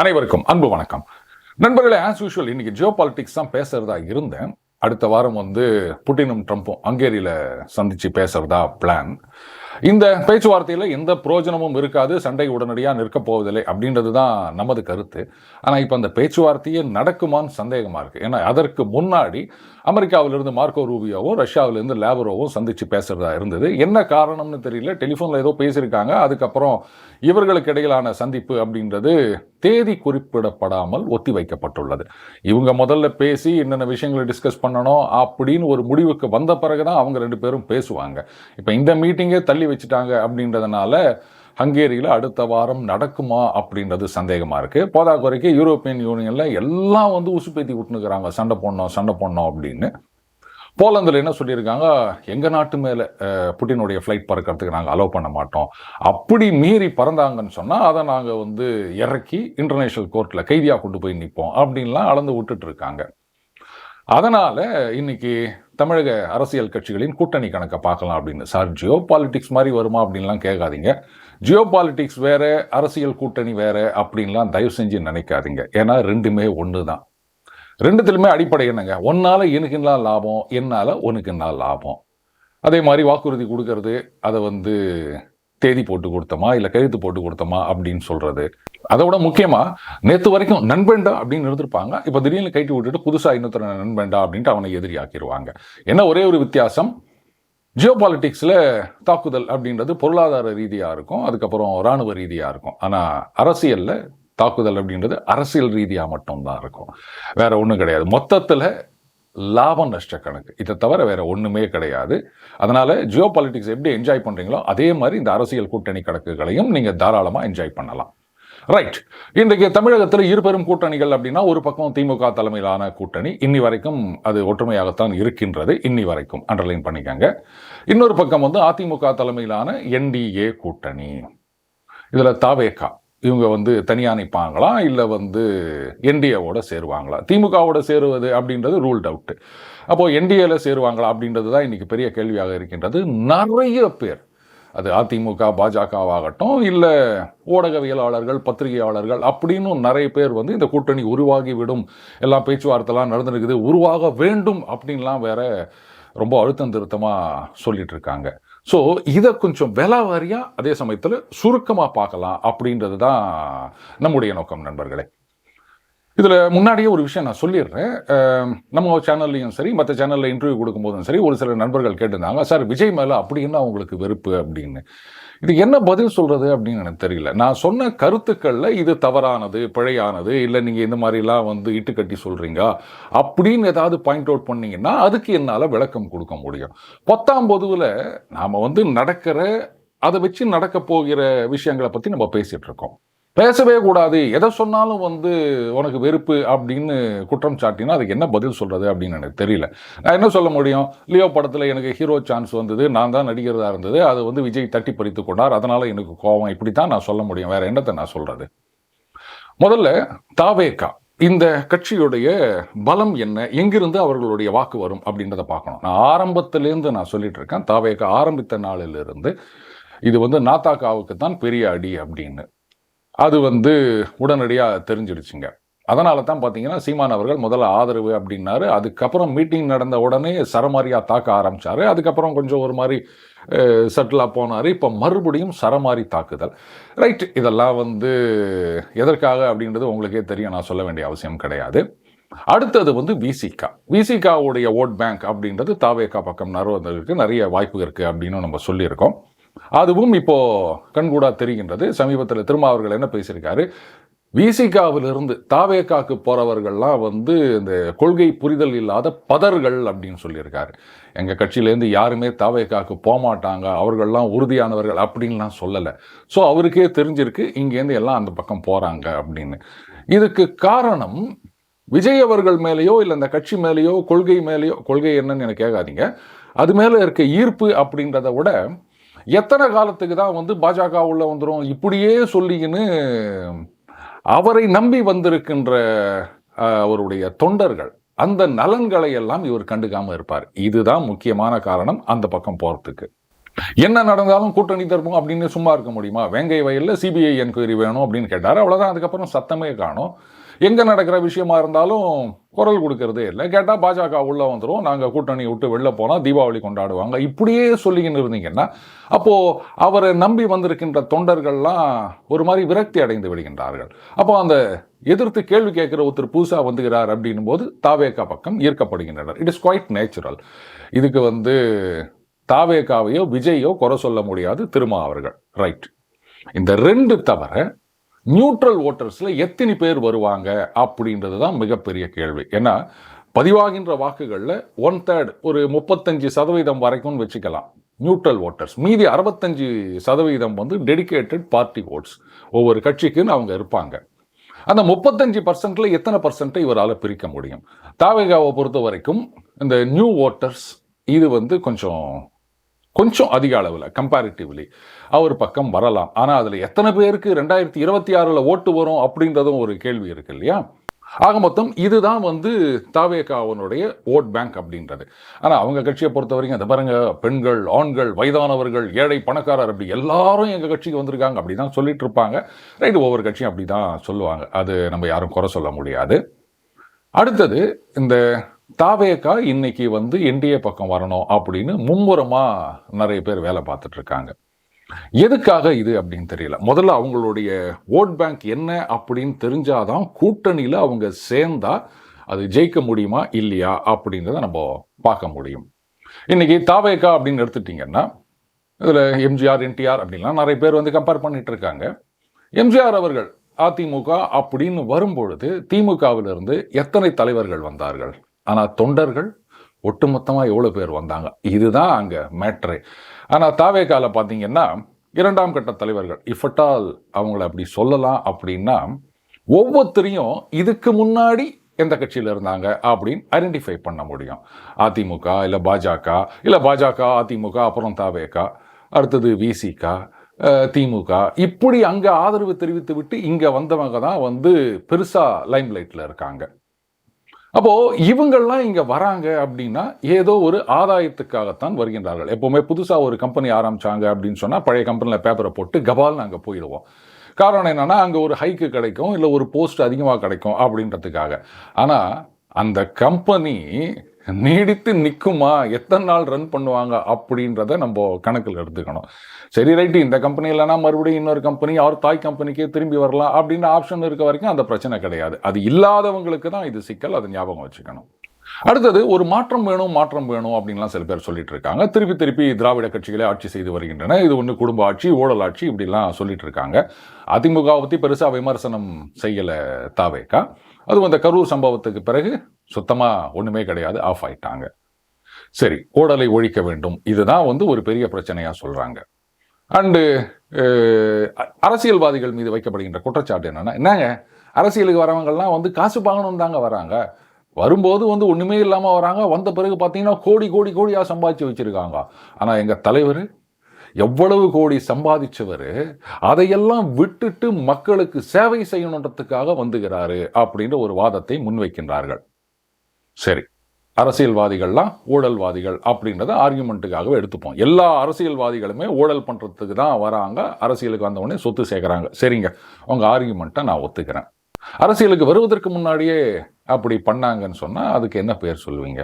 அனைவருக்கும் அன்பு வணக்கம். நண்பர்களே ஆஸ் யூஷுவல் இன்னைக்கு ஜியோ பாலிட்டிக்ஸ் தான் பேசுறதா இருந்தேன். அடுத்த வாரம் வந்து புட்டினும் ட்ரம்ப்பும் ஹங்கேரியில சந்திச்சு பேசுறதா பிளான் இந்த பேச்சுவார்த்தையில் எந்த பிரயோஜனமும் இருக்காது சண்டை உடனடியாக நிற்க போவதில்லை அப்படின்றது தான் நமது கருத்து. ஆனால் இப்போ அந்த பேச்சுவார்த்தையே நடக்குமான்னு சந்தேகமாக இருக்குது ஏன்னா அதற்கு முன்னாடி அமெரிக்காவிலிருந்து மார்க்கோ ரூபியோவும் ரஷ்யாவிலிருந்து லேபரோவும் சந்தித்து பேசுறதா இருந்தது. என்ன காரணம்னு தெரியல. டெலிஃபோனில் ஏதோ பேசியிருக்காங்க. அதுக்கப்புறம் இவர்களுக்கு இடையிலான சந்திப்பு அப்படின்றது தேதி குறிப்பிடப்படாமல் ஒத்தி வைக்கப்பட்டுள்ளது. இவங்க முதல்ல பேசி என்னென்ன விஷயங்களை டிஸ்கஸ் பண்ணணும் அப்படின்னு ஒரு முடிவுக்கு வந்த பிறகு தான் அவங்க ரெண்டு பேரும் பேசுவாங்க. இப்போ இந்த மீட்டிங்கே தள்ளி வச்சுட்டாங்க அப்படின்றதுனால ஹங்கேரியில் அடுத்த வாரம் நடக்குமா அப்படின்றது சந்தேகமாக இருக்குது போதாக்குறைக்கு யூரோப்பியன் யூனியனில் எல்லாம் வந்து உசுப்பேத்தி விட்டுனுக்குறாங்க சண்டை போடணும் சண்டை போடணும் அப்படின்னு. போலந்தில் என்ன சொல்லியிருக்காங்க? எங்கள் நாட்டு மேலே புட்டினுடைய ஃப்ளைட் பறக்கிறதுக்கு நாங்கள் அலோவ் பண்ண மாட்டோம். அப்படி மீறி பறந்தாங்கன்னு சொன்னால் அதை நாங்கள் வந்து இறக்கி இன்டர்நேஷ்னல் கோர்ட்டில் கைதியாக கொண்டு போய் நிற்போம் அப்படின்லாம் அளந்து விட்டுட்டு இருக்காங்க அதனால் இன்னைக்கு தமிழக அரசியல் கட்சிகளின் கூட்டணி கணக்கை பார்க்கலாம் அப்படின்னு. சார் ஜியோ பாலிட்டிக்ஸ் மாதிரி வருமா அப்படின்லாம் கேட்காதீங்க. ஜியோ பாலிட்டிக்ஸ் வேறு அரசியல் கூட்டணி வேறு அப்படின்லாம் தயவு செஞ்சு நினைக்காதீங்க. ஏன்னா ரெண்டுமே ஒன்று தான் ரெண்டுத்துலையுமே அடிப்படை என்னங்க? ஒன்றால எனக்கு என்ன லாபம் என்னால் உனக்குன்னா லாபம். அதே மாதிரி வாக்குறுதி கொடுக்கறது அதை வந்து தேதி போட்டு கொடுத்தோமா இல்லை கழுத்து போட்டு கொடுத்தோமா அப்படின்னு சொல்கிறது அதை விட முக்கியமாக நேற்று வரைக்கும் நண்பண்டா அப்படின்னு இருந்திருப்பாங்க. இப்போ திடீர்னு கைட்டி விட்டுட்டு புதுசாக இன்னொருத்தர நண்பண்டா அப்படின்ட்டு அவனை எதிரி ஆக்கிடுவாங்க என்ன ஒரே ஒரு வித்தியாசம்? ஜியோ பாலிட்டிக்ஸில் தாக்குதல் அப்படின்றது பொருளாதார ரீதியாக இருக்கும் அதுக்கப்புறம் இராணுவ ரீதியாக இருக்கும். ஆனால் அரசியலில் தாக்குதல் அப்படின்றது அரசியல் ரீதியாக மட்டும்தான் இருக்கும். வேறு ஒன்றும் கிடையாது. மொத்தத்தில் லாபம் நஷ்ட கணக்கு. இதை தவிர வேறு ஒன்றுமே கிடையாது. அதனால் ஜியோ பாலிட்டிக்ஸ் எப்படி என்ஜாய் பண்ணுறீங்களோ அதே மாதிரி இந்த அரசியல் கூட்டணி கணக்குகளையும் நீங்கள் தாராளமாக என்ஜாய் பண்ணலாம். ரைட் இன்றைக்கு தமிழகத்தில் இருபெரும் கூட்டணிகள் அப்படின்னா ஒரு பக்கம் திமுக தலைமையிலான கூட்டணி. இன்னி வரைக்கும் அது ஒற்றுமையாகத்தான் இருக்கின்றது. இன்னி வரைக்கும் அண்டர்லைன் பண்ணிக்கங்க. இன்னொரு பக்கம் வந்து அதிமுக தலைமையிலான என்டிஏ கூட்டணி. இதில் தாவேக்கா. இவங்க வந்து தனியாக நிற்பாங்களா இல்லை வந்து என்டிஏவோட சேருவாங்களா? திமுகவோட சேருவது அப்படின்றது ரூல்ட் டவுட்டு அப்போது என்டிஏல சேருவாங்களா அப்படின்றது தான் இன்றைக்கி பெரிய கேள்வியாக இருக்கின்றது. நிறைய பேர் அது அதிமுக பாஜகவாகட்டும் இல்லை ஊடகவியலாளர்கள் பத்திரிகையாளர்கள் அப்படின்னு நிறைய பேர் வந்து இந்த கூட்டணி உருவாகி விடும் எல்லாம் பேச்சுவார்த்தைலாம் நடந்துருக்குது உருவாக வேண்டும் அப்படின்லாம் வேற ரொம்ப அழுத்தம் திருத்தமாக சொல்லிட்டு இருக்காங்க ஸோ இதை கொஞ்சம் விலை வாரியாக அதே சமயத்தில் சுருக்கமாக பார்க்கலாம் அப்படின்றது தான் நம்முடைய நோக்கம் நண்பர்களே. இதில் முன்னாடியே ஒரு விஷயம் நான் சொல்லிடுறேன். நம்ம சேனல்லையும் சரி மற்ற சேனலில் இன்டர்வியூ கொடுக்கும்போதும் சரி ஒரு சில நண்பர்கள் கேட்டிருந்தாங்க சார் விஜய் மேலே அப்படி என்ன உங்களுக்கு வெறுப்பு? அப்படின்னு. இது என்ன பதில் சொல்கிறது அப்படின்னு எனக்கு தெரியல. நான் சொன்ன கருத்துக்களில் இது தவறானது பிழையானது இல்லை நீங்கள் இந்த மாதிரிலாம் வந்து இட்டுக்கட்டி சொல்கிறீங்க அப்படின்னு ஏதாவது பாயிண்ட் அவுட் பண்ணிங்கன்னா அதுக்கு என்னால் விளக்கம் கொடுக்க முடியும். பத்தாம் பொதுவில் நாம் வந்து நடக்கிற அதை வச்சு நடக்க போகிற விஷயங்களை பற்றி நம்ம பேசிகிட்டு இருக்கோம். பேசவே கூடாது. எதை சொன்னாலும் வந்து உனக்கு வெறுப்பு அப்படின்னு குற்றம் சாட்டினா அதுக்கு என்ன பதில் சொல்கிறது அப்படின்னு எனக்கு தெரியல. நான் என்ன சொல்ல முடியும்? லியோ படத்தில் எனக்கு ஹீரோ சான்ஸ் வந்தது. நான் தான் நடிகராக இருந்தது. அது வந்து விஜய் தட்டி பறித்து கொண்டார். அதனால் எனக்கு கோபம் இப்படி தான் நான் சொல்ல முடியும். வேறு என்னத்தை நான் சொல்கிறது முதல்ல தாவேகா இந்த கட்சியுடைய பலம் என்ன? எங்கிருந்து அவர்களுடைய வாக்கு வரும் அப்படின்றத பார்க்கணும். நான் ஆரம்பத்திலேருந்து நான் சொல்லிட்டு இருக்கேன். தாவேக்கா ஆரம்பித்த நாளிலிருந்து இது வந்து நாத்தாக்காவுக்கு தான் பெரிய அடி அப்படின்னு. அது வந்து உடனடியாக தெரிஞ்சிடுச்சுங்க. அதனால தான் பார்த்தீங்கன்னா சீமான் அவர்கள் முதல்ல ஆதரவு அப்படின்னாரு. அதுக்கப்புறம் மீட்டிங் நடந்த உடனே சரமாரியாக தாக்க ஆரம்பித்தார் அதுக்கப்புறம் கொஞ்சம் ஒரு மாதிரி செட்டிலாக போனார். இப்போ மறுபடியும் சரமாரி தாக்குதல். ரைட் இதெல்லாம் வந்து எதற்காக அப்படின்றது உங்களுக்கே தெரியும். நான் சொல்ல வேண்டிய அவசியம் கிடையாது. அடுத்தது வந்து விசிகா விசிகாவுடைய ஓட் பேங்க் அப்படின்றது தாவேகா பக்கம் நறுவதற்கு நிறைய வாய்ப்பு இருக்குது அப்படின்னு நம்ம சொல்லியிருக்கோம். அதுவும் இப்போ கண்கூடா தெரிகின்றது. சமீபத்தில் திருமா அவர்கள் என்ன பேசியிருக்காரு? விசிகாவிலிருந்து தாவேக்காக்கு போகிறவர்கள்லாம் வந்து இந்த கொள்கை புரிதல் இல்லாத பதர்கள் அப்படின்னு சொல்லியிருக்காரு. எங்கள் கட்சியிலேருந்து யாருமே தாவேக்காக்கு போகமாட்டாங்க அவர்கள்லாம் உறுதியானவர்கள் அப்படின்லாம் சொல்லலை. ஸோ அவருக்கே தெரிஞ்சிருக்கு இங்கேருந்து எல்லாம் அந்த பக்கம் போகிறாங்க அப்படின்னு. இதுக்கு காரணம் விஜய் அவர்கள் மேலேயோ இல்லை அந்த கட்சி மேலேயோ கொள்கை மேலேயோ கொள்கை என்னன்னு எனக்கு கேட்காதீங்க. அது மேலே இருக்க ஈர்ப்பு அப்படின்றத விட எத்தனை காலத்துக்கு தான் வந்து பாஜக உள்ள வந்துடும் இப்படியே சொல்லிக்கின்னு அவரை நம்பி வந்திருக்கின்ற அவருடைய தொண்டர்கள் அந்த நலன்களை எல்லாம் இவர் கண்டுக்காமல் இருப்பார். இதுதான் முக்கியமான காரணம் அந்த பக்கம் போகிறதுக்கு என்ன நடந்தாலும் கூட்டணி தரப்பும் அப்படின்னு சும்மா இருக்க முடியுமா? வேங்கை வயலில் சிபிஐ என்கொயரி வேணும் அப்படின்னு கேட்டார். அவ்வளோதான் அதுக்கப்புறம் சத்தமே காணும். எங்கே நடக்கிற விஷயமா இருந்தாலும் குரல் கொடுக்கறதே இல்லை. கேட்டால் பாஜக உள்ளே வந்துடும் நாங்கள் கூட்டணி விட்டு வெளில போனால் தீபாவளி கொண்டாடுவாங்க. இப்படியே சொல்லிக்கின்னு இருந்தீங்கன்னா அப்போது அவரை நம்பி வந்திருக்கின்ற தொண்டர்கள்லாம் ஒரு மாதிரி விரக்தி அடைந்து விடுகின்றார்கள். அப்போ அந்த எதிர்த்து கேள்வி கேட்குற ஒருத்தர் புதுசாக வந்துகிறார் அப்படின்னும் போது தாவேக்கா பக்கம் ஈர்க்கப்படுகின்றனர். இட் இஸ் குவைட் நேச்சுரல் இதுக்கு வந்து தாவேக்காவையோ விஜயோ குறை சொல்ல முடியாது. திருமா அவர்கள். ரைட் இந்த ரெண்டு தவிர நியூட்ரல் ஓட்டர்ஸில் எத்தனை பேர் வருவாங்க அப்படின்றது தான் மிகப்பெரிய கேள்வி. ஏன்னா பதிவாகின்ற வாக்குகளில் ஒன் தேர்ட் ஒரு முப்பத்தஞ்சு சதவீதம் வரைக்கும்னு வச்சுக்கலாம். நியூட்ரல் ஓட்டர்ஸ் மீதி அறுபத்தஞ்சு சதவீதம் வந்து டெடிகேட்டட் பார்ட்டி ஓட்ஸ் ஒவ்வொரு கட்சிக்குன்னு அவங்க இருப்பாங்க. அந்த முப்பத்தஞ்சு பர்சன்ட்ல எத்தனை பர்சன்ட்டை இவரால் பிரிக்க முடியும்? தாவேகாவை பொறுத்த வரைக்கும் இந்த நியூ ஓட்டர்ஸ் இது வந்து கொஞ்சம் கொஞ்சம் அதிக அளவில் கம்பேரிட்டிவ்லி அவர் பக்கம் வரலாம். ஆனால் அதில் எத்தனை பேருக்கு ரெண்டாயிரத்தி இருபத்தி ஆறில் ஓட்டு வரும் அப்படின்றதும் ஒரு கேள்வி இருக்கு இல்லையா? ஆக மொத்தம் இதுதான் வந்து தாவேகாவனுடைய ஓட் பேங்க் அப்படின்றது. ஆனால் அவங்க கட்சியை பொறுத்த வரைக்கும் அதை பாருங்க பெண்கள் ஆண்கள் வயதானவர்கள் ஏழை பணக்காரர் அப்படி எல்லாரும் எங்கள் கட்சிக்கு வந்திருக்காங்க அப்படி தான் சொல்லிட்டு இருப்பாங்க. ரைட்டு ஒவ்வொரு கட்சியும் அப்படி தான் சொல்லுவாங்க. அது நம்ம யாரும் குறை சொல்ல முடியாது. அடுத்தது இந்த தாவேக்கா இன்னைக்கு வந்து என்டிஏ பக்கம் வரணும் அப்படின்னு மும்முரமாக நிறைய பேர் வேலை பார்த்துட்ருக்காங்க எதுக்காக இது அப்படின்னு தெரியல. முதல்ல அவங்களுடைய ஓட் பேங்க் என்ன அப்படின்னு தெரிஞ்சாதான் கூட்டணியில் அவங்க சேர்ந்தா அது ஜெயிக்க முடியுமா இல்லையா அப்படின்றத நம்ம பார்க்க முடியும். இன்னைக்கு தாவேக்கா அப்படின்னு எடுத்துட்டிங்கன்னா இதில் எம்ஜிஆர் என்டிஆர் அப்படின்லாம் நிறைய பேர் வந்து கம்பேர் பண்ணிட்டு இருக்காங்க. எம்ஜிஆர் அவர்கள் அதிமுக அப்படின்னு வரும்பொழுது திமுகவிலிருந்து எத்தனை தலைவர்கள் வந்தார்கள்? ஆனால் தொண்டர்கள் ஒட்டுமொத்தமாக எவ்வளோ பேர் வந்தாங்க? இதுதான் அங்கே மேட்ரு ஆனால் தாவேக்கால பார்த்தீங்கன்னா இரண்டாம் கட்ட தலைவர்கள் இஃபட்டால் அவங்கள அப்படி சொல்லலாம் அப்படின்னா ஒவ்வொருத்தரையும் இதுக்கு முன்னாடி எந்த கட்சியில் இருந்தாங்க அப்படின்னு ஐடென்டிஃபை பண்ண முடியும். அதிமுக இல்லை பாஜக இல்லை பாஜக அதிமுக அப்புறம் தாவேகா அடுத்தது விசிகா திமுக. இப்படி அங்கே ஆதரவு தெரிவித்து விட்டு இங்கே வந்தவங்க தான் வந்து பெருசாக லைம் லைட்டில் இருக்காங்க. அப்போது இவங்கள்லாம் இங்கே வராங்க அப்படின்னா ஏதோ ஒரு ஆதாயத்துக்காகத்தான் வருகின்றார்கள். எப்போவுமே புதுசாக ஒரு கம்பெனி ஆரம்பிச்சாங்க அப்படின்னு சொன்னால் பழைய கம்பெனியில் பேப்பரை போட்டு கபால் நாங்கள் போயிடுவோம். காரணம் என்னென்னா அங்கே ஒரு ஹைக்கு கிடைக்கும் இல்லை ஒரு போஸ்ட் அதிகமாக கிடைக்கும் அப்படின்றதுக்காக. ஆனால் அந்த கம்பெனி நீடித்து நிற்குமா எத்தனை நாள் ரன் பண்ணுவாங்க? அப்படின்றத நம்ம கணக்கில் எடுத்துக்கணும். சரி ரைட்டு இந்த கம்பெனி இல்லைனா மறுபடியும் இன்னொரு கம்பெனி அவர் தாய் கம்பெனிக்கே திரும்பி வரலாம் அப்படின்னு ஆப்ஷன் இருக்க வரைக்கும் அந்த பிரச்சனை கிடையாது. அது இல்லாதவங்களுக்கு தான் இது சிக்கல் அதை ஞாபகம் வச்சுக்கணும். அடுத்தது ஒரு மாற்றம் வேணும் மாற்றம் வேணும் அப்படின்லாம் சில பேர் சொல்லிட்டு இருக்காங்க. திருப்பி திருப்பி திராவிட கட்சிகளே ஆட்சி செய்து வருகின்றன. இது ஒன்று குடும்ப ஆட்சி ஊழல் ஆட்சி இப்படிலாம் சொல்லிட்டு இருக்காங்க. அதிமுகவை பற்றி பெருசாக விமர்சனம் செய்யலை தாவேக்கா அதுவும் அந்த கரூர் சம்பவத்துக்கு பிறகு சுத்தமாக ஒன்றுமே கிடையாது. ஆஃப் ஆயிட்டாங்க. சரி ஊழலை ஒழிக்க வேண்டும். இதுதான் வந்து ஒரு பெரிய பிரச்சனையாக சொல்கிறாங்க அண்டு அரசியல்வாதிகள் மீது வைக்கப்படுகின்ற குற்றச்சாட்டு என்னென்னா என்னங்க அரசியலுக்கு வரவங்கள்லாம் வந்து காசு வாங்கணும் தாங்க வராங்க. வரும்போது வந்து ஒன்றுமே இல்லாமல் வராங்க. வந்த பிறகு பார்த்தீங்கன்னா கோடி கோடி கோடியாக சம்பாதிச்சு வச்சுருக்காங்க. ஆனால் எங்கள் தலைவர் எவ்வளவு கோடி சம்பாதிச்சவர் அதையெல்லாம் விட்டுட்டு மக்களுக்கு சேவை செய்யணுன்றதுக்காக வந்துகிறாரு அப்படின்ற ஒரு வாதத்தை முன்வைக்கின்றார்கள். சரி அரசியல்வாதிகள்லாம் ஊழல்வாதிகள் அப்படின்றத ஆர்குமெண்ட்டுக்காகவே எடுத்துப்போம். எல்லா அரசியல்வாதிகளுமே ஊழல் பண்ணுறதுக்கு தான் வராங்க அரசியலுக்கு வந்தவொடனே சொத்து சேர்க்குறாங்க. சரிங்க உங்கள் ஆர்குமெண்ட்டை நான் ஒத்துக்கிறேன். அரசியலுக்கு வருவதற்கு முன்னாடியே அப்படி பண்ணாங்கன்னு சொன்னால் அதுக்கு என்ன பேர் சொல்லுவீங்க?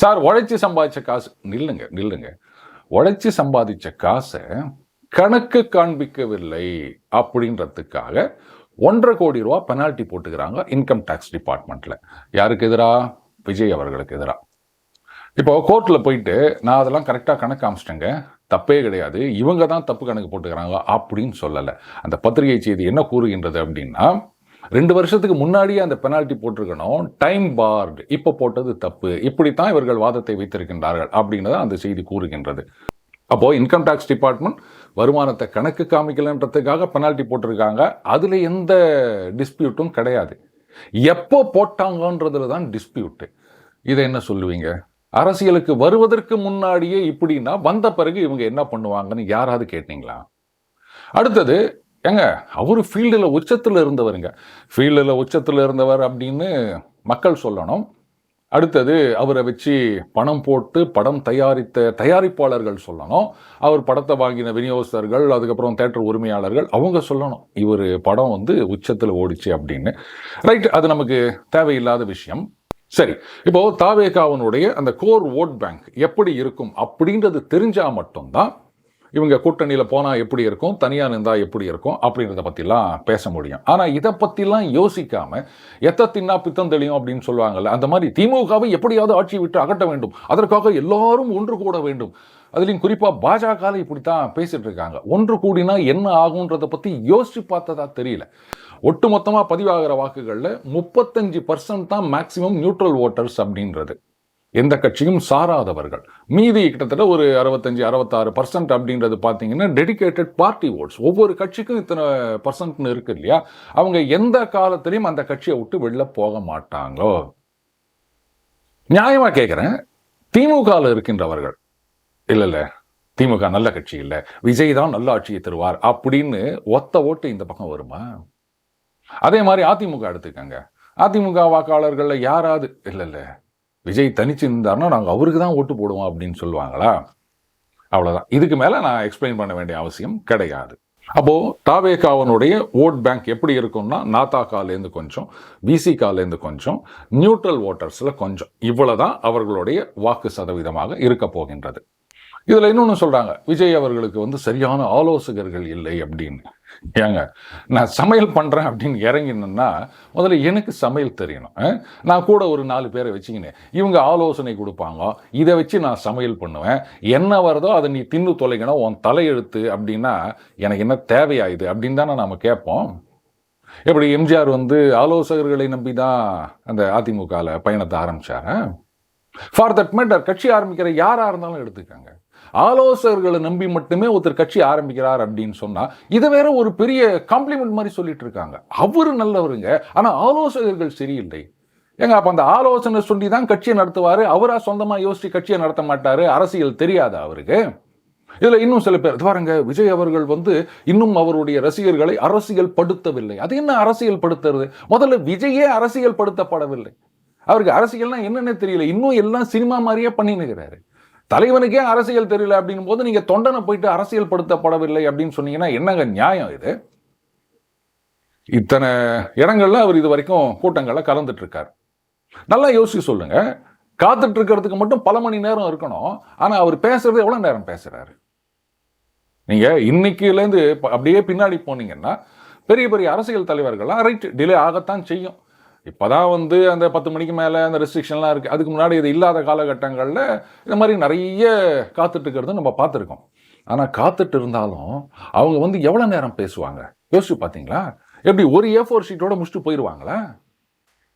சார் உழைச்சி சம்பாதிச்ச காசு நில்லுங்க நில்லுங்க. உழைச்சி சம்பாதிச்ச காசை கணக்கு காண்பிக்கவில்லை அப்படின்றதுக்காக ஒன்றரை கோடி ரூபா பெனால்ட்டி போட்டுக்கிறாங்க இன்கம் டேக்ஸ் டிபார்ட்மெண்ட்டில் யாருக்கு எதிராக விஜய் அவர்களுக்கு எதிராக இப்போ கோர்ட்டில் போயிட்டு நான் அதெல்லாம் கரெக்டாக கணக்கு காமிச்சிட்டேங்க. தப்பே கிடையாது. இவங்க தான் தப்பு கணக்கு போட்டுக்கிறாங்க அப்படின்னு சொல்லலை. அந்த பத்திரிகை செய்தி என்ன கூறுகின்றது அப்படின்னா ரெண்டு வருஷத்துக்கு முன்னாடியே அந்த பெனால்ட்டி போட்டிருக்கணும். டைம் பார்டு இப்போ போட்டது தப்பு. இப்படித்தான் இவர்கள் வாதத்தை வைத்திருக்கின்றார்கள் அப்படின்றத அந்த செய்தி கூறுகின்றது. அப்போது இன்கம் டேக்ஸ் டிபார்ட்மெண்ட் வருமானத்தை கணக்கு காமிக்கலன்றதுக்காக பெனால்ட்டி போட்டிருக்காங்க. அதில் எந்த டிஸ்பியூட்டும் கிடையாது. எப்போ போட்டாங்கன்றதுல தான் டிஸ்பியூட்டு இதை என்ன சொல்லுவீங்க? அரசியலுக்கு வருவதற்கு முன்னாடியே இப்படின்னா வந்த பிறகு இவங்க என்ன பண்ணுவாங்கன்னு யாராவது கேட்டீங்களா? அடுத்தது ஏங்க அவர் ஃபீல்டில் உச்சத்தில் இருந்தவருங்க. ஃபீல்டில் உச்சத்தில் இருந்தவர் அப்படின்னு மக்கள் சொல்லணும். அடுத்தது அவரை வச்சு பணம் போட்டு படம் தயாரித்த தயாரிப்பாளர்கள் சொல்லணும். அவர் படத்தை வாங்கின விநியோகஸ்தர்கள் அதுக்கப்புறம் தேட்டர் உரிமையாளர்கள் அவங்க சொல்லணும். இவர் படம் வந்து உச்சத்தில் ஓடிச்சு அப்படின்னு. ரைட் அது நமக்கு தேவையில்லாத விஷயம். சரி இப்போ தாவேகாவனுடைய அந்த கோர் ஓட் பேங்க் எப்படி இருக்கும் அப்படின்றது தெரிஞ்சால் மட்டும்தான் இவங்க கூட்டணியில் போனால் எப்படி இருக்கும்? தனியாக இருந்தால் எப்படி இருக்கும்? அப்படின்றத பற்றிலாம் பேச முடியும். ஆனால் இதை பற்றிலாம் யோசிக்காமல் எத்த தின்னா பித்தம் தெளியும் அப்படின்னு சொல்லுவாங்கல்ல அந்த மாதிரி திமுகவை எப்படியாவது ஆட்சி விட்டு அகற்ற வேண்டும். அதற்காக எல்லாரும் ஒன்று கூட வேண்டும். அதுலேயும் குறிப்பாக பாஜக இப்படித்தான் பேசிகிட்டு இருக்காங்க. ஒன்று கூடினா என்ன ஆகுன்றதை பற்றி யோசித்து பார்த்ததா தெரியல. ஒட்டுமொத்தமாக பதிவாகிற வாக்குகளில் முப்பத்தஞ்சு பர்சன்ட் தான் மேக்சிமம் நியூட்ரல் ஓட்டர்ஸ் அப்படின்றது. எந்த கட்சியும் சாராதவர்கள். மீதி கிட்டத்தட்ட ஒரு அறுபத்தஞ்சு அறுபத்தாறு பர்சன்ட் அப்படின்றது பார்த்தீங்கன்னா டெடிகேட்டட் பார்ட்டி ஓட்ஸ் ஒவ்வொரு கட்சிக்கும் இத்தனை பர்சன்ட்னு இருக்கு இல்லையா? அவங்க எந்த காலத்திலையும் அந்த கட்சியை விட்டு வெளில போக மாட்டாங்களோ? நியாயமாக கேட்குறேன் திமுகவில் இருக்கின்றவர்கள். இல்லை இல்லை. திமுக நல்ல கட்சி இல்லை. விஜய் தான் நல்ல ஆட்சியை தருவார் அப்படின்னு ஒத்த ஓட்டு இந்த பக்கம் வருமா? அதே மாதிரி அதிமுக எடுத்துக்கங்க. அதிமுக வாக்காளர்களில் யாராவது இல்லை இல்லை. விஜய் தனிச்சு இருந்தார்னா நாங்கள் அவருக்கு தான் ஓட்டு போடுவோம் அப்படின்னு சொல்லுவாங்களா? அவ்வளோதான் இதுக்கு மேலே நான் எக்ஸ்பிளைன் பண்ண வேண்டிய அவசியம் கிடையாது. அப்போது தாவேகாவனுடைய ஓட் பேங்க் எப்படி இருக்கும்னா நாத்தாக்காலேருந்து கொஞ்சம் விசிகாலேருந்து கொஞ்சம் நியூட்ரல் ஓட்டர்ஸில் கொஞ்சம். இவ்வளோ தான் அவர்களுடைய வாக்கு சதவீதமாக இருக்க போகின்றது. இதில் இன்னொன்று சொல்கிறாங்க விஜய் அவர்களுக்கு வந்து சரியான ஆலோசகர்கள் இல்லை அப்படின்னு. ஏங்க நான் சமையல் பண்ணுறேன் அப்படின்னு இறங்கினேன்னா முதல்ல எனக்கு சமையல் தெரியணும். நான் கூட ஒரு நாலு பேரை வச்சுக்கினேன். இவங்க ஆலோசனை கொடுப்பாங்க. இதை வச்சு நான் சமையல் பண்ணுவேன். என்ன வருதோ அதை நீ தின்னு தொலைக்கணும். உன் தலையெழுத்து அப்படின்னா எனக்கு என்ன தேவையாயுது அப்படின்னு தானே நாம் கேட்போம். எப்படி எம்ஜிஆர் வந்து ஆலோசகர்களை நம்பி தான் அந்த அதிமுகவில் பயணத்தை ஆரம்பித்தார் ஃபார் தட் மேட்டர் கட்சி ஆரம்பிக்கிற யாராக இருந்தாலும் எடுத்துக்காங்க. ஆலோசகர்களை நம்பி மட்டுமே ஒருத்தர் கட்சி ஆரம்பிக்கிறார் அப்படின்னு சொன்னால் இதை வேற ஒரு பெரிய காம்ப்ளிமெண்ட் மாதிரி சொல்லிட்டு இருக்காங்க. அவரு நல்லவருங்க ஆனா ஆலோசகர்கள் சரியில்லை. ஏங்க அப்போ அந்த ஆலோசனை சொல்லி தான் கட்சியை நடத்துவாரு அவரா சொந்தமா யோசிச்சு கட்சியை நடத்த மாட்டாரு அரசியல் தெரியாதா அவருக்கு? இதுல இன்னும் சில பேர் பாருங்க விஜய் அவர்கள் வந்து இன்னும் அவருடைய ரசிகர்களை அரசியல் படுத்தவில்லை. அது என்ன அரசியல் படுத்துறது? முதல்ல விஜயே அரசியல் படுத்தப்படவில்லை. அவருக்கு அரசியல்னா என்னன்னே தெரியல. இன்னும் எல்லாம் சினிமா மாதிரியே பண்ணினுக்கிறாரு தலைவனுக்கே அரசியல் தெரியல அப்படின் போது நீங்க தொண்டனை போயிட்டு அரசியல் படுத்தப்படவில்லை அப்படின்னு சொன்னீங்கன்னா என்னங்க நியாயம் இது? இத்தனை இடங்கள்ல அவர் இது வரைக்கும் கூட்டங்களில் கலந்துட்டு இருக்கார் நல்லா யோசிச்சு சொல்லுங்க. காத்துட்டு இருக்கிறதுக்கு மட்டும் பல மணி நேரம் இருக்கணும். ஆனா அவர் பேசுறது எவ்வளவு நேரம் பேசுறாரு? நீங்க இன்னைக்குலேருந்து அப்படியே பின்னாடி போனீங்கன்னா பெரிய பெரிய அரசியல் தலைவர்கள்லாம் ரைட் டிலே ஆகத்தான் செய்யும். இப்போதான் வந்து அந்த பத்து மணிக்கு மேலே அந்த ரெஸ்ட்ரிக்ஷன்லாம் இருக்குது அதுக்கு முன்னாடி இது இல்லாத காலகட்டங்களில் இந்த மாதிரி நிறைய காத்துட்ருக்கிறது நம்ம பார்த்துருக்கோம். ஆனால் காத்துட்டு இருந்தாலும் அவங்க வந்து எவ்வளோ நேரம் பேசுவாங்க? யோசிச்சு பார்த்தீங்களா? எப்படி ஒரு ஏ ஃபோர் ஷீட்டோட முடிச்சுட்டு போயிடுவாங்களா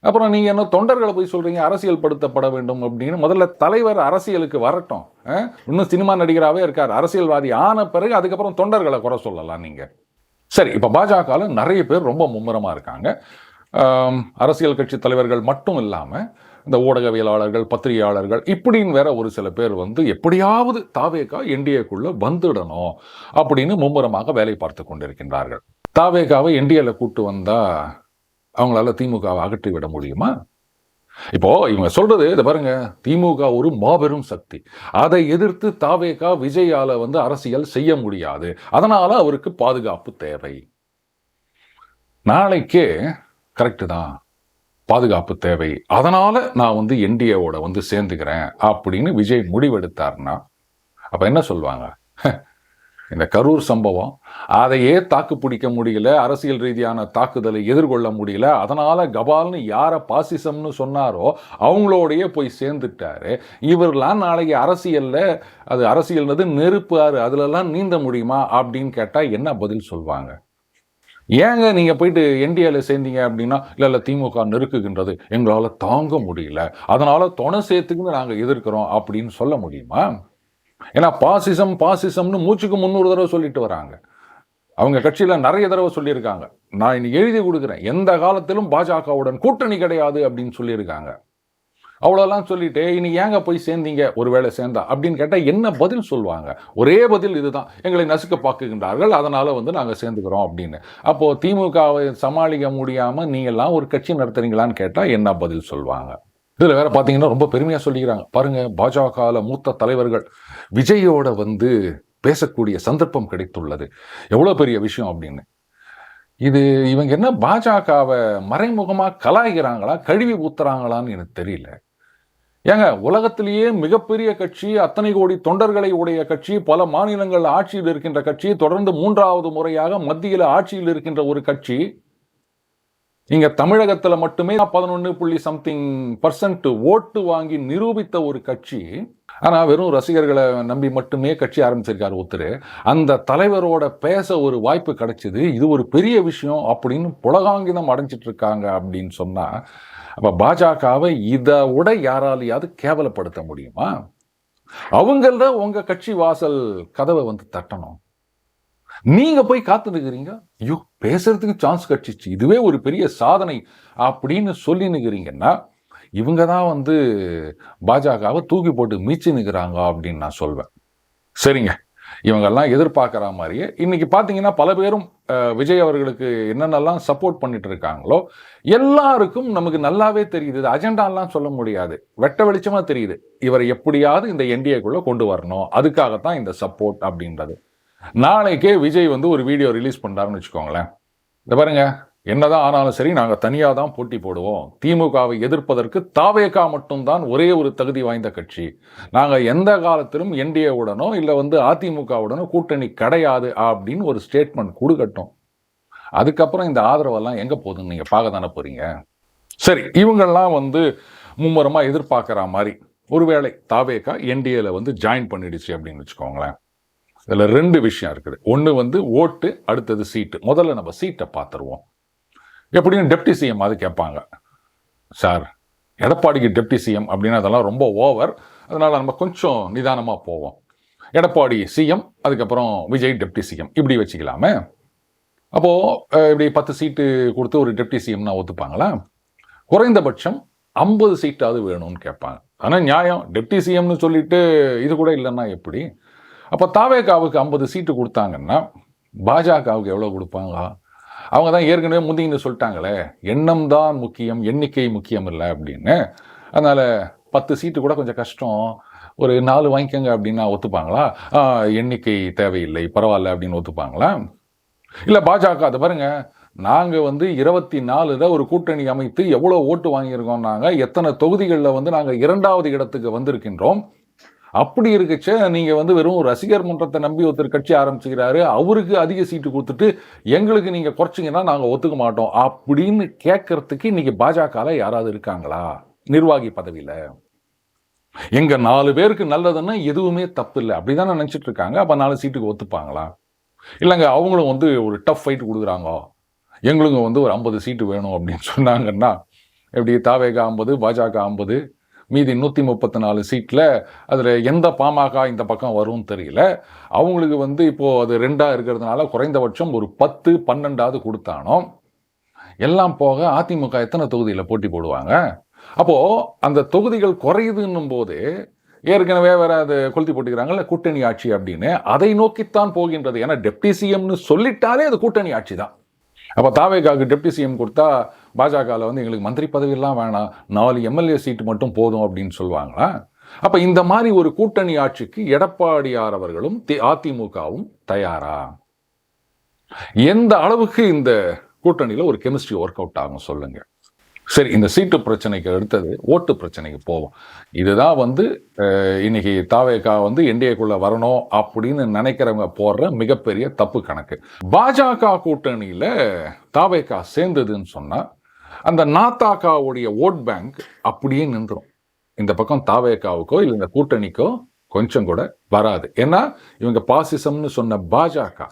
அப்புறம் நீங்கள் என்ன தொண்டர்களை போய் சொல்கிறீங்க அரசியல் படுத்தப்பட வேண்டும் அப்படின்னு முதல்ல தலைவர் அரசியலுக்கு வரட்டும். இன்னும் சினிமா நடிகராகவே இருக்கார் அரசியல்வாதி ஆன பிறகு அதுக்கப்புறம் தொண்டர்களை குறை சொல்லலாம் நீங்கள் சரி இப்போ பாஜகவில் நிறைய பேர் ரொம்ப மும்முரமாக இருக்காங்க. அரசியல் கட்சி தலைவர்கள் மட்டும் இல்லாமல் இந்த ஊடகவியலாளர்கள் பத்திரிகையாளர்கள் இப்படின்னு வேற ஒரு சில பேர் வந்து எப்படியாவது தாவேகா என்டிஏக்குள்ள வந்துடணும் அப்படின்னு மும்முரமாக வேலை பார்த்து கொண்டிருக்கின்றார்கள். தாவேகாவை என்டிஏல கூட்டு வந்தா அவங்களால திமுகவை அகற்றி விட முடியுமா? இப்போ இவங்க சொல்றது இதை பாருங்க திமுக ஒரு மாபெரும் சக்தி. அதை எதிர்த்து தாவேகா விஜயால வந்து அரசியல் செய்ய முடியாது. அதனால அவருக்கு பாதுகாப்பு தேவை. நாளைக்கே கரெக்டு தான். பாதுகாப்பு தேவை. அதனால் நான் வந்து என்டிஏவோட வந்து சேர்ந்துக்கிறேன் அப்படின்னு விஜய் முடிவெடுத்தார்னா அப்போ என்ன சொல்லுவாங்க இந்த கரூர் சம்பவம் அதையே தாக்கு பிடிக்க முடியல அரசியல் ரீதியான தாக்குதலை எதிர்கொள்ள முடியல அதனால் கபால்னு யாரை பாசிசம்னு சொன்னாரோ அவங்களோடயே போய் சேர்ந்துட்டாரு. இவர்லாம் நாளைக்கு அரசியலில் அது அரசியல்னது நெருப்பு அதிலெல்லாம் அதுலலாம் நீந்த முடியுமா அப்படின்னு கேட்டால் என்ன பதில் சொல்வாங்க? ஏங்க நீங்கள் போயிட்டு என்டிஏல சேர்ந்தீங்க அப்படின்னா இல்லை இல்லை திமுக நெருக்குகின்றது. எங்களால் தாங்க முடியல. அதனால் துணை சேர்த்துக்குன்னு நாங்கள் எதிர்க்கிறோம் அப்படின்னு சொல்ல முடியுமா? ஏன்னா பாசிசம் பாசிசம்னு மூச்சுக்கு முந்நூறு தடவை சொல்லிட்டு வராங்க. அவங்க கட்சியில் நிறைய தடவை சொல்லியிருக்காங்க. நான் இன்னைக்கு எழுதி கொடுக்குறேன். எந்த காலத்திலும் பாஜகவுடன் கூட்டணி கிடையாது அப்படின்னு சொல்லியிருக்காங்க. அவ்வளோலாம் சொல்லிட்டு இனி ஏங்க போய் சேர்ந்தீங்க? ஒருவேளை சேர்ந்தா? அப்படின்னு கேட்டால் என்ன பதில் சொல்லுவாங்க? ஒரே பதில் இதுதான். எங்களை நசுக்க பார்க்குகின்றார்கள். அதனால் வந்து நாங்கள் சேர்ந்துக்கிறோம் அப்படின்னு. அப்போது திமுகவை சமாளிக்க முடியாமல் நீங்கள்லாம் ஒரு கட்சி நடத்துறீங்களான்னு கேட்டால் என்ன பதில் சொல்லுவாங்க? இதில் வேற பார்த்தீங்கன்னா ரொம்ப பெருமையாக சொல்லிக்கிறாங்க. பாருங்கள் பாஜகவில் மூத்த தலைவர்கள் விஜயோட வந்து பேசக்கூடிய சந்தர்ப்பம் கிடைத்துள்ளது. எவ்வளோ பெரிய விஷயம் அப்படின்னு. இது இவங்க என்ன பாஜகவை மறைமுகமாக கலாய்கிறாங்களா கழுவி ஊத்துறாங்களான்னு எனக்கு தெரியல. ஏங்க உலகத்திலேயே மிகப்பெரிய கட்சி அத்தனை கோடி தொண்டர்களை உடைய கட்சி பல மாநிலங்கள் ஆட்சியில் இருக்கின்ற கட்சி தொடர்ந்து மூன்றாவது முறையாக மத்தியில் ஆட்சியில் இருக்கின்ற ஒரு கட்சி. இங்க தமிழகத்தில் மட்டுமே பதினொன்று புள்ளி சம்திங் பர்சன்ட் ஓட்டு வாங்கி நிரூபித்த ஒரு கட்சி. ஆனால் வெறும் ரசிகர்களை நம்பி மட்டுமே கட்சி ஆரம்பிச்சிருக்காரு ஒருத்தர். அந்த தலைவரோட பேச ஒரு வாய்ப்பு கிடைச்சிது. இது ஒரு பெரிய விஷயம் அப்படின்னு புலகாங்கிதம் அடைஞ்சிட்டு இருக்காங்க அப்படின்னு சொன்னால் அப்போ பாஜகவை இதை விட யாராலையாவது கேவலப்படுத்த முடியுமா? அவங்கள உங்கள் கட்சி வாசல் கதவை வந்து தட்டணும். நீங்கள் போய் காத்துனுக்கிறீங்க ஐயோ பேசுறதுக்கு சான்ஸ் கிடச்சிச்சு. இதுவே ஒரு பெரிய சாதனை அப்படின்னு சொல்லினுக்கிறீங்கன்னா இவங்க தான் வந்து பாஜகவை தூக்கி போட்டு மீச்சு நிற்கிறாங்க அப்படின்னு நான் சொல்வேன். சரிங்க. இவங்கெல்லாம் எதிர்பார்க்குற மாதிரியே இன்றைக்கி பார்த்தீங்கன்னா பல பேரும் விஜய் அவர்களுக்கு என்னென்னலாம் சப்போர்ட் பண்ணிட்டு இருக்காங்களோ எல்லாருக்கும் நமக்கு நல்லாவே தெரியுது. அஜெண்டாலாம் சொல்ல முடியாது. வெட்ட வெளிச்சமாக தெரியுது. இவரை எப்படியாவது இந்த என்டிஏக்குள்ளே கொண்டு வரணும். அதுக்காகத்தான் இந்த சப்போர்ட் அப்படின்றது. நாளைக்கே விஜய் வந்து ஒரு வீடியோ ரிலீஸ் பண்ணுறாருன்னு வச்சுக்கோங்களேன். இந்த பாருங்கள் என்னதான் ஆனாலும் சரி நாங்கள் தனியாக தான் போட்டி போடுவோம். திமுகவை எதிர்ப்பதற்கு தாவேகா மட்டும்தான் ஒரே ஒரு தகுதி வாய்ந்த கட்சி. நாங்கள் எந்த காலத்திலும் என்டிஏவுடனோ இல்லை வந்து அதிமுகவுடனோ கூட்டணி கிடையாது அப்படின்னு ஒரு ஸ்டேட்மெண்ட் கொடுக்கட்டும். அதுக்கப்புறம் இந்த ஆதரவெல்லாம் எங்கே போகுதுன்னு நீங்கள் பார்க்க தானே போகிறீங்க சரி இவங்கெல்லாம் வந்து மும்முரமாக எதிர்பார்க்குற மாதிரி. ஒருவேளை தாவேகா என்டிஏல வந்து ஜாயின் பண்ணிடுச்சு அப்படின்னு வச்சுக்கோங்களேன். இதில் ரெண்டு விஷயம் இருக்குது. ஒன்று வந்து ஓட்டு அடுத்தது சீட்டு. முதல்ல நம்ம சீட்டை பார்த்துருவோம். எப்படியும் டெப்டி சிஎம் அது கேட்பாங்க. சார் எடப்பாடிக்கு டெப்டி சிஎம் அப்படின்னு அதெல்லாம் ரொம்ப ஓவர் அதனால் நம்ம கொஞ்சம் நிதானமாக போவோம். எடப்பாடி சிஎம் அதுக்கப்புறம் விஜய் டெப்டி சிஎம் இப்படி வச்சுக்கலாமே. அப்போது இப்படி பத்து சீட்டு கொடுத்து ஒரு டெப்டி சிஎம்னா ஒத்துப்பாங்களா? குறைந்தபட்சம் ஐம்பது சீட்டாவது வேணும்னு கேட்பாங்க. ஆனால் நியாயம் டெப்டி சிஎம்னு சொல்லிட்டு இது கூட இல்லைன்னா எப்படி? அப்போ தாவேகாவுக்கு ஐம்பது சீட்டு கொடுத்தாங்கன்னா பாஜகவுக்கு எவ்வளோ கொடுப்பாங்களா அவங்க தான் ஏற்கனவே முந்திங்கன்னு சொல்லிட்டாங்களே. எண்ணம் தான் முக்கியம் எண்ணிக்கை முக்கியம் இல்லை அப்படின்னு. அதனால் பத்து சீட்டு கூட கொஞ்சம் கஷ்டம். ஒரு நாலு வாங்கிக்கோங்க அப்படின்னா ஒத்துப்பாங்களா? எண்ணிக்கை தேவையில்லை பரவாயில்ல அப்படின்னு ஒத்துப்பாங்களா? இல்லை பாஜக அதை பாருங்கள் நாங்கள் வந்து இருபத்தி நாலில் ஒரு கூட்டணி அமைத்து எவ்வளோ ஓட்டு வாங்கியிருக்கோம் நாங்கள் எத்தனை தொகுதிகளில் வந்து நாங்கள் இரண்டாவது இடத்துக்கு வந்திருக்கின்றோம். அப்படி இருக்கச்ச நீங்கள் வந்து வெறும் ரசிகர் மன்றத்தை நம்பி ஒருத்தர் கட்சி ஆரம்பிச்சுக்கிறாரு அவருக்கு அதிக சீட்டு கொடுத்துட்டு எங்களுக்கு நீங்கள் குறைச்சிங்கன்னா நாங்கள் ஒத்துக்க மாட்டோம் அப்படின்னு கேட்கறதுக்கு இன்னைக்கு பாஜகவில் யாராவது இருக்காங்களா? நிர்வாகி பதவியில். எங்க நாலு பேருக்கு நல்லதுன்னா எதுவுமே தப்பு இல்லை. அப்படிதான் நினச்சிட்டு இருக்காங்க. அப்போ நாலு சீட்டுக்கு ஒத்துப்பாங்களா? இல்லைங்க அவங்களும் வந்து ஒரு டஃப் ஃபைட் கொடுக்குறாங்க. எங்களுக்கும் வந்து ஒரு ஐம்பது சீட்டு வேணும் அப்படின்னு சொன்னாங்கன்னா எப்படி தாவேகா ஐம்பது பாஜக ஐம்பது மீதி நூற்றி முப்பத்தி நாலு சீட்டில் அதில் எந்த பாமக இந்த பக்கம் வரும்னு தெரியல. அவங்களுக்கு வந்து இப்போது அது ரெண்டாக இருக்கிறதுனால குறைந்தபட்சம் ஒரு பத்து பன்னெண்டாவது கொடுத்தானோ எல்லாம் போக அதிமுக எத்தனை தொகுதியில் போட்டி போடுவாங்க? அப்போது அந்த தொகுதிகள் குறையுதுன்னும் போது ஏற்கனவே வேற அது கொளுத்தி போட்டுக்கிறாங்கல்ல கூட்டணி ஆட்சி அப்படின்னு. அதை நோக்கித்தான் போகின்றது. ஏன்னா டெப்டி சிஎம்னு சொல்லிட்டாலே அது கூட்டணி ஆட்சி தான். அப்போ தாவேகாவுக்கு டெப்டி சிஎம் கொடுத்தா பாஜகவில் வந்து எங்களுக்கு மந்திரி பதவியெல்லாம் வேணாம். நாலு எம்எல்ஏ சீட்டு மட்டும் போதும் அப்படின்னு சொல்லுவாங்களா? அப்போ இந்த மாதிரி ஒரு கூட்டணி ஆட்சிக்கு எடப்பாடியார் அவர்களும் தி- அதிமுகவும் தயாரா? எந்த அளவுக்கு இந்த கூட்டணியில் ஒரு கெமிஸ்ட்ரி ஒர்க் அவுட் ஆகும் சொல்லுங்கள் சரி இந்த சீட்டு பிரச்சனைக்கு அடுத்தது ஓட்டு பிரச்சனைக்கு போவோம். இதுதான் வந்து இன்னைக்கு தாவேகா வந்து என்டிஏக்குள்ளே வரணும் அப்படின்னு நினைக்கிறவங்க போடுற மிகப்பெரிய தப்பு கணக்கு. பாஜக கூட்டணியில் தாவேகா சேர்ந்ததுன்னு சொன்னால் அந்த நாத்தாக்காவுடைய ஓட் பேங்க் அப்படியே நின்றுடும் இந்த பக்கம் தாவேகாவுக்கோ இல்லை இந்த கூட்டணிக்கோ கொஞ்சம் கூட வராது. ஏன்னா இவங்க பாசிசம்னு சொன்ன பாஜக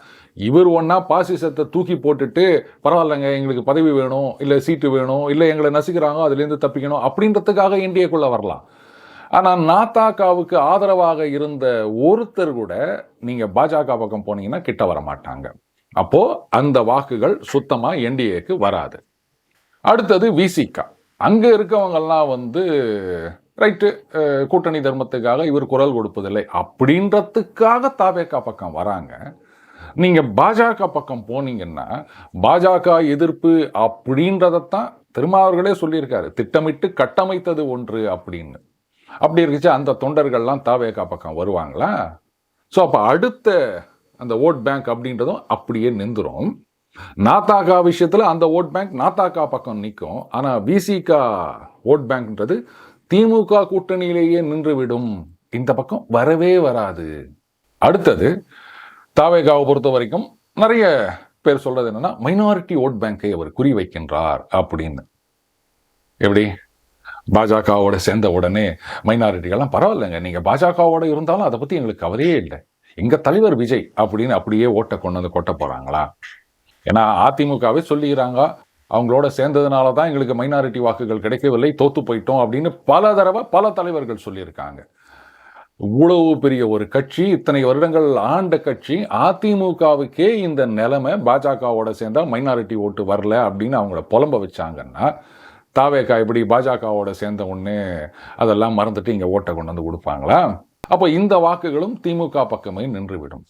இவர் ஒன்றா பாசிசத்தை தூக்கி போட்டுட்டு பரவாயில்லைங்க எங்களுக்கு பதவி வேணும் இல்லை சீட்டு வேணும் இல்லை எங்களை நசுக்கிறாங்க அதுலேருந்து தப்பிக்கணும் அப்படின்றதுக்காக இந்தியாக்குள்ளே வரலாம். ஆனால் நாத்தாக்காவுக்கு ஆதரவாக இருந்த ஒருத்தர் கூட நீங்கள் பாஜக பக்கம் போனீங்கன்னா கிட்ட வர மாட்டாங்க. அப்போது அந்த வாக்குகள் சுத்தமாக என்டிஏக்கு வராது. அடுத்தது விசிகா. அங்கே இருக்கவங்கெல்லாம் வந்து ரைட்டு கூட்டணி தர்மத்துக்காக இவர் குரல் கொடுப்பதில்லை. அப்படின்றதுக்காக தாவேக்கா பக்கம் வராங்க. நீங்கள் பாஜக பக்கம் போனீங்கன்னா பாஜக எதிர்ப்பு அப்படின்றதைத்தான் திருமாவர்களே சொல்லியிருக்காரு. திட்டமிட்டு கட்டமைத்தது ஒன்று அப்படின்னு. அப்படி இருந்துச்சு அந்த தொண்டர்கள்லாம் தாவேகா பக்கம் வருவாங்களா? ஸோ அப்போ அடுத்த அந்த ஓட் பேங்க் அப்படின்றதும் அப்படியே நின்றுரும். நாத்தாக்கா விஷயத்தில் அந்த ஓட் பேங்க் நாத்தாக்கா பக்கம் நிற்கும். ஆனால் விசிகா ஓட் பேங்க்ன்றது திமுக கூட்டணியிலேயே நின்றுவிடும். இந்த பக்கம் வரவே வராது. அடுத்தது தாவேகாவை பொறுத்த வரைக்கும் நிறைய பேர் சொல்றது என்னன்னா மைனாரிட்டி ஓட் பேங்கை அவர் குறி வைக்கின்றார் அப்படின்னு. எப்படி? பாஜகவோட சேர்ந்த உடனே மைனாரிட்டிகள்லாம் பரவாயில்லைங்க. நீங்க பாஜகவோட இருந்தாலும் அதை பத்தி எங்களுக்கு கவலையே இல்லை. எங்க தலைவர் விஜய் அப்படின்னு அப்படியே ஓட்டை கொண்டு வந்து கொட்ட போறாங்களா? ஏன்னா அதிமுகவே சொல்லிக்கிறாங்க அவங்களோட சேர்ந்ததுனால தான் எங்களுக்கு மைனாரிட்டி வாக்குகள் கிடைக்கவில்லை தோத்து போயிட்டோம் அப்படின்னு பல தடவை பல தலைவர்கள் சொல்லியிருக்காங்க. இவ்வளவு பெரிய ஒரு கட்சி இத்தனை வருடங்கள் ஆண்ட கட்சி அதிமுகவுக்கே இந்த நிலைமை பாஜகவோட சேர்ந்தா மைனாரிட்டி ஓட்டு வரல அப்படின்னு அவங்கள புலம்ப வச்சாங்கன்னா தாவேக்கா இப்படி பாஜகவோட சேர்ந்த உடனே அதெல்லாம் மறந்துட்டு இங்கே ஓட்டை கொண்டு வந்து கொடுப்பாங்களா? அப்போ இந்த வாக்குகளும் திமுக பக்கமே நின்றுவிடும்.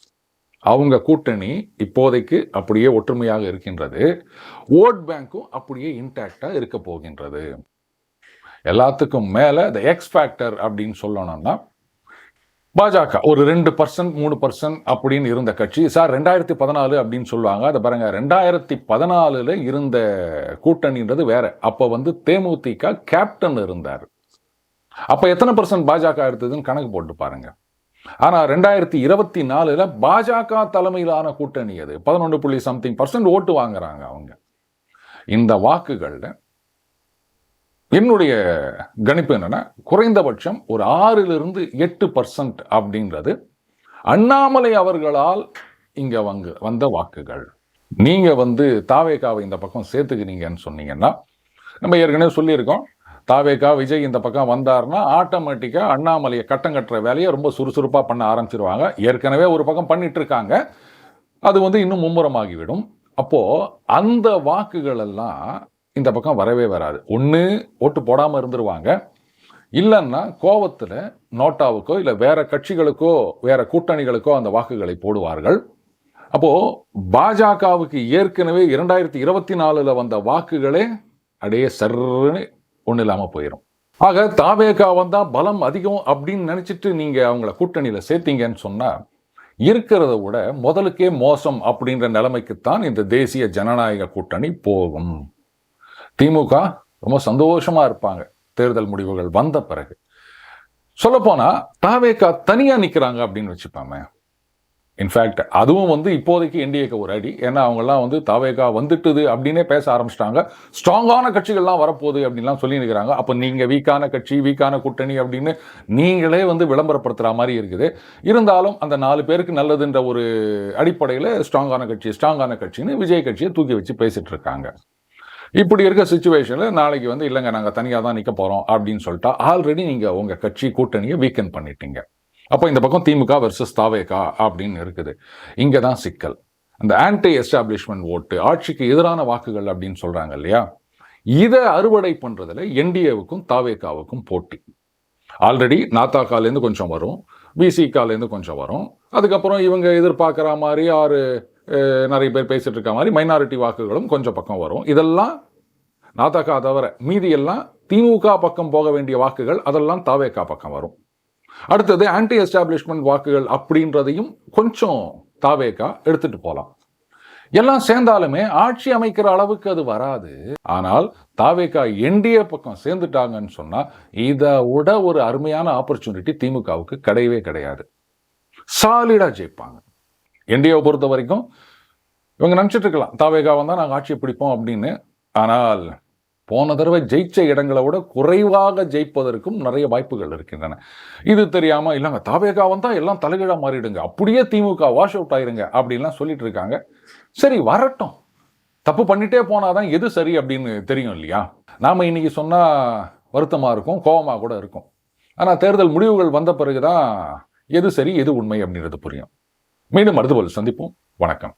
அவங்க கூட்டணி இப்போதைக்கு அப்படியே ஒற்றுமையாக இருக்கின்றது. ஓட் பேங்க்கும் அப்படியே இன்டாக்டாக இருக்க போகின்றது. எல்லாத்துக்கும் மேலே த எக்ஸ் ஃபேக்டர் அப்படின்னு சொல்லணும்னா பாஜக ஒரு ரெண்டு பர்சன்ட் மூணு பர்சன்ட் அப்படின்னு இருந்த கட்சி. சார் ரெண்டாயிரத்தி பதினாலு அப்படின்னு சொல்லுவாங்க. அதை பாருங்க ரெண்டாயிரத்தி பதினாலுல இருந்த கூட்டணின்றது வேற. அப்போ வந்து தேமுதிக கேப்டன் இருந்தார். அப்போ எத்தனை பர்சன்ட் பாஜக எடுத்ததுன்னு கணக்கு போட்டு பாருங்க. ஆனால் ரெண்டாயிரத்தி இருபத்தி நாலுல பாஜக தலைமையிலான கூட்டணி அது பதினொன்று புள்ளி சம்திங் பர்சன்ட் ஓட்டு வாங்குறாங்க அவங்க. இந்த வாக்குகளில் என்னுடைய கணிப்பு என்னென்னா குறைந்தபட்சம் ஒரு ஆறிலிருந்து எட்டு பர்சன்ட் அப்படின்றது அண்ணாமலை அவர்களால் இங்கே வங்கு வந்த வாக்குகள். நீங்கள் வந்து தாவேகாவை இந்த பக்கம் சேர்த்துக்கிறீங்கன்னு சொன்னீங்கன்னா நம்ம ஏற்கனவே சொல்லியிருக்கோம் தாவேகா விஜய் இந்த பக்கம் வந்தார்னா ஆட்டோமேட்டிக்காக அண்ணாமலையை கட்டம் கட்டுற வேலையை ரொம்ப சுறுசுறுப்பாக பண்ண ஆரம்பிச்சிருவாங்க. ஏற்கனவே ஒரு பக்கம் பண்ணிட்டு இருக்காங்க அது வந்து இன்னும் மும்முரமாகிவிடும். அப்போது அந்த வாக்குகள் எல்லாம் இந்த பக்கம் வரவே வராது. ஒன்று ஓட்டு போடாமல் இருந்துருவாங்க. இல்லைன்னா கோவத்தில் நோட்டாவுக்கோ இல்லை வேற கட்சிகளுக்கோ வேற கூட்டணிகளுக்கோ அந்த வாக்குகளை போடுவார்கள். அப்போது பாஜகவுக்கு ஏற்கனவே இரண்டாயிரத்தி இருபத்தி நாலில் வந்த வாக்குகளே அப்படியே சர்ன்னு ஒன்றும் இல்லாமல் போயிடும் ஆக தாவேகா வந்தால் பலம் அதிகம் அப்படின்னு நினச்சிட்டு நீங்கள் அவங்கள கூட்டணியில் சேர்த்தீங்கன்னு சொன்னால் இருக்கிறத விட முதலுக்கே மோசம் அப்படின்ற நிலைமைக்குத்தான் இந்த தேசிய ஜனநாயக கூட்டணி போகும். திமுக ரொம்ப சந்தோஷமாக இருப்பாங்க. தேர்தல் முடிவுகள் வந்த பிறகு. சொல்லப்போனால் தாவேக்கா தனியாக நிற்கிறாங்க அப்படின்னு வச்சுப்பாமே. இன்ஃபேக்ட் அதுவும் வந்து இப்போதைக்கு என்டிஏக்கு ஒரு அடி. ஏன்னா அவங்கெல்லாம் வந்து தாவேகா வந்துட்டுது அப்படின்னே பேச ஆரம்பிச்சிட்டாங்க. ஸ்ட்ராங்கான கட்சிகள்லாம் வரப்போகுது அப்படின்லாம் சொல்லி நிற்கிறாங்க அப்போ நீங்கள் வீக்கான கட்சி வீக்கான கூட்டணி அப்படின்னு நீங்களே வந்து விளம்பரப்படுத்துகிற மாதிரி இருக்குது. இருந்தாலும் அந்த நாலு பேருக்கு நல்லதுன்ற ஒரு அடிப்படையில் ஸ்ட்ராங்கான கட்சி ஸ்ட்ராங்கான கட்சின்னு விஜய் கட்சியை தூக்கி வச்சு பேசிகிட்டு இருக்காங்க. இப்படி இருக்க சுச்சுவேஷனில் நாளைக்கு வந்து இல்லைங்க நாங்கள் தனியாக தான் நிற்க போகிறோம் அப்படின்னு சொல்லிட்டா ஆல்ரெடி நீங்கள் உங்கள் கட்சி கூட்டணியை வீக்கன் பண்ணிட்டீங்க. அப்போ இந்த பக்கம் திமுக வெர்சஸ் தாவேகா அப்படின்னு இருக்குது. இங்கே தான் சிக்கல். அந்த ஆன்டி எஸ்டாப்ளிஷ்மெண்ட் ஓட்டு ஆட்சிக்கு எதிரான வாக்குகள் அப்படின்னு சொல்கிறாங்க இல்லையா? இதை அறுவடை பண்ணுறதுல என்டிஏவுக்கும் தாவேகாவுக்கும் போட்டி. ஆல்ரெடி நாத்தாக்காலேருந்து கொஞ்சம் வரும் பிசிகாலேருந்து கொஞ்சம் வரும். அதுக்கப்புறம் இவங்க எதிர்பார்க்குற மாதிரி ஆறு நிறைய பேர் பேசிகிட்டு இருக்க மாதிரி மைனாரிட்டி வாக்குகளும் கொஞ்சம் பக்கம் வரும். இதெல்லாம் நாதகா தவிர மீதியெல்லாம் திமுக பக்கம் போக வேண்டிய வாக்குகள் அதெல்லாம் தாவேக்கா பக்கம் வரும். அடுத்தது ஆன்டி எஸ்டாப்ளிஷ்மெண்ட் வாக்குகள் அப்படின்றதையும் கொஞ்சம் தாவேக்கா எடுத்துகிட்டு போகலாம் எல்லாம் சேர்ந்தாலுமே ஆட்சி அமைக்கிற அளவுக்கு அது வராது. ஆனால் தாவேக்கா என்டிஏ பக்கம் சேர்ந்துட்டாங்கன்னு சொன்னால் இதை விட ஒரு அருமையான ஆப்பர்ச்சுனிட்டி திமுகவுக்கு கிடையவே கிடையாது. சாலிடாக ஜெயிப்பாங்க. என்டிஏவை பொறுத்த வரைக்கும் இவங்க நினச்சிட்டு இருக்கலாம். தாவேகா வந்தால் நாங்கள் ஆட்சியை பிடிப்போம் அப்படின்னு. ஆனால் போன தடவை ஜெயிச்ச இடங்களை விட குறைவாக ஜெயிப்பதற்கும் நிறைய வாய்ப்புகள் இருக்கின்றன. இது தெரியாமல் இல்லைங்க தாவேகா வந்தால் எல்லாம் தலைகீழா மாறிடுங்க. அப்படியே திமுக வாஷ் அவுட் ஆயிருங்க அப்படின்லாம் சொல்லிட்டு இருக்காங்க. சரி வரட்டும். தப்பு பண்ணிட்டே போனாதான் எது சரி அப்படின்னு தெரியும் இல்லையா? நாம் இன்னைக்கு சொன்னால் வருத்தமாக இருக்கும் கோபமாக கூட இருக்கும். ஆனால் தேர்தல் முடிவுகள் வந்த பிறகுதான் எது சரி எது உண்மை அப்படின்றது புரியும். மீண்டும் அடுத்த போல் சந்திப்போம். வணக்கம்.